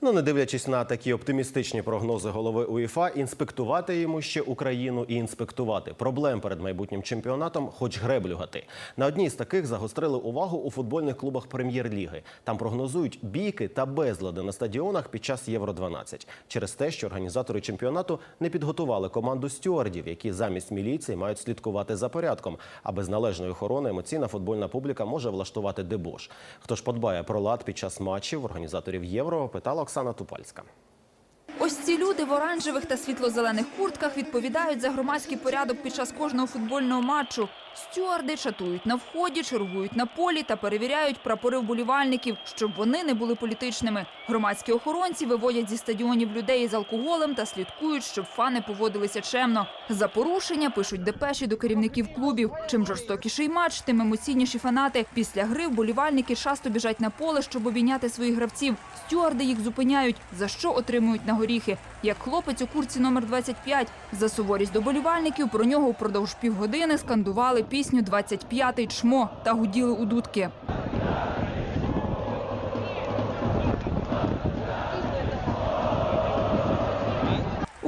Ну, не дивлячись на такі оптимістичні прогнози голови УЄФА, інспектувати йому ще Україну і інспектувати проблем перед майбутнім чемпіонатом, хоч греблюгати. На одній з таких загострили увагу у футбольних клубах прем'єр-ліги. Там прогнозують бійки та безлади на стадіонах під час Євро 12 через те, що організатори чемпіонату не підготували команду стюардів, які замість міліції мають слідкувати за порядком. А без належної охорони емоційна футбольна публіка може влаштувати дебош. Хто ж подбає про лад під час матчів організаторів євро? Питала Оксана Тупальська. Ось ці люди в оранжевих та світло-зелених куртках відповідають за громадський порядок під час кожного футбольного матчу. Стюарди чатують на вході, чергують на полі та перевіряють прапори вболівальників, щоб вони не були політичними. Громадські охоронці виводять зі стадіонів людей із алкоголем та слідкують, щоб фани поводилися чемно. За порушення пишуть депеші до керівників клубів. Чим жорстокіший матч, тим емоційніші фанати. Після гри вболівальники часто біжать на поле, щоб обійняти своїх гравців. Стюарди їх зупиняють, за що отримують на горіхи. Як хлопець у курці номер 25. За суворість до болівальників про нього впродовж півгодини скандували пісню «25-й чмо та гуділи у дудки.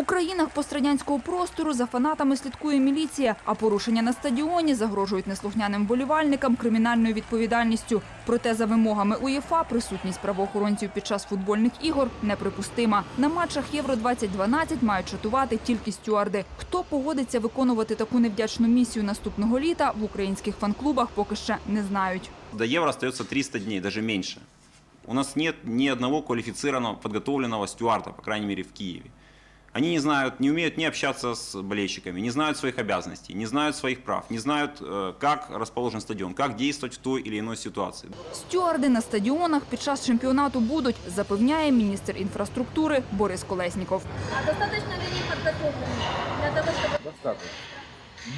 Країнах пострадянського простору за фанатами слідкує міліція, а порушення на стадіоні загрожують неслухняним болівальникам кримінальною відповідальністю. Проте за вимогами УЄФА присутність правоохоронців під час футбольних ігор неприпустима. На матчах Євро 2012 мають чатувати тільки стюарди. Хто погодиться виконувати таку невдячну місію наступного літа в українських фан-клубах поки ще не знають. До Евро остается 300 дней, даже меньше. У нас нет ни одного квалифицированного, подготовленного стюарда, по крайней мере, в Киеве. Они не знают, не умеют не общаться с болельщиками, не знают своих обязанностей, не знают своих прав, не знают, э, как расположен стадион, как действовать в той или иной ситуации. Стюарди на стадіонах під час чемпіонату будуть, запевняє міністр інфраструктури Борис Колесніков. А достаточно ли они подготовлены для того, чтобы Достаточно.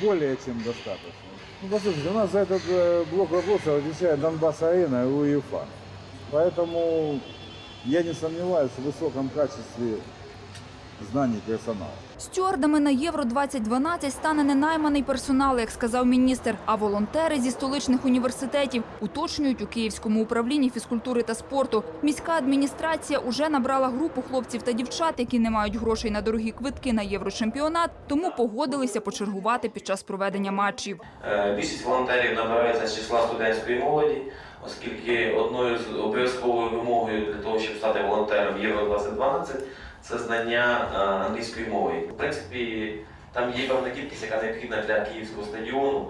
Более чем достаточно. Ну, послушайте, у нас за этот э, блок вопросов отвечает Донбасс-Арена и УЕФА. Поэтому я не сомневаюсь в высоком качестве знаний персонала. Стюардами на Євро 2012 стане не найманий персонал, як сказав міністр, а волонтери зі столичних університетів уточнюють у Київському управлінні фізкультури та спорту. Міська адміністрація уже набрала групу хлопців та дівчат, які не мають грошей на дорогі квитки на єврочемпіонат, тому погодилися почергувати під час проведення матчів. Е, Більшість волонтерів набирається з числа студентської молоді, оскільки одною з обов'язковою вимогою для того, щоб стати волонтером Євро 2012 це знання е, англійської мови. В принципі, там є певна кількість, яка необхідна для київського стадіону,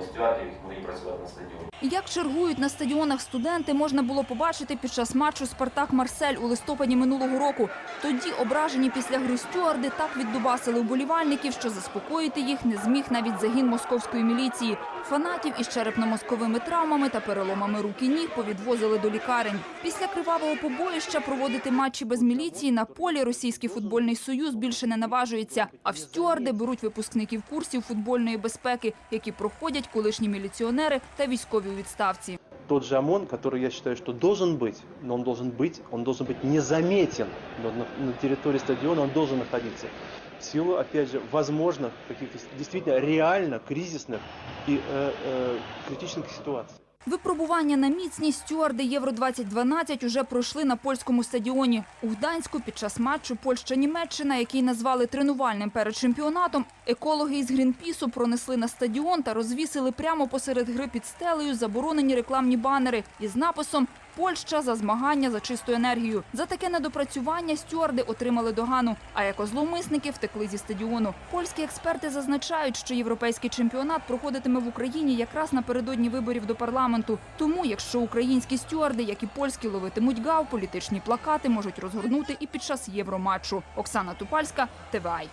е, стюардів, працювати на стадіоні. Як чергують на стадіонах студенти, можна було побачити під час матчу Спартак Марсель у листопаді минулого року. Тоді ображені після гри стюарди так віддубасили вболівальників, що заспокоїти їх не зміг навіть загін московської міліції. Фанатів із черепно-мозковими травмами та переломами рук і ніг повідвозили до лікарень. Після кривавого побоїща проводити матчі без міліції на полі російський футбольний союз більше не наважується. А в стюарди беруть випускників курсів футбольної безпеки, які проходять колишні міліціонери та військові у відставці. тот же ОМОН, который я считаю, что должен быть, но он должен быть, он должен быть незаметен но на, на территории стадиона, он должен находиться. В силу, опять же, возможных каких-то действительно реально кризисных и э, э, критичных ситуаций. Випробування на міцність стюарди Євро 2012 уже пройшли на польському стадіоні у Гданську під час матчу Польща-Німеччина, який назвали тренувальним перед чемпіонатом. Екологи із Грінпісу пронесли на стадіон та розвісили прямо посеред гри під стелею заборонені рекламні банери із написом Польща за змагання за чисту енергію. За таке недопрацювання стюарди отримали догану. А екозловмисники втекли зі стадіону. Польські експерти зазначають, що європейський чемпіонат проходитиме в Україні якраз напередодні виборів до парламенту. Тому, якщо українські стюарди, як і польські, ловитимуть гав, політичні плакати можуть розгорнути і під час євроматчу. Оксана Тупальська, ТВАЙ.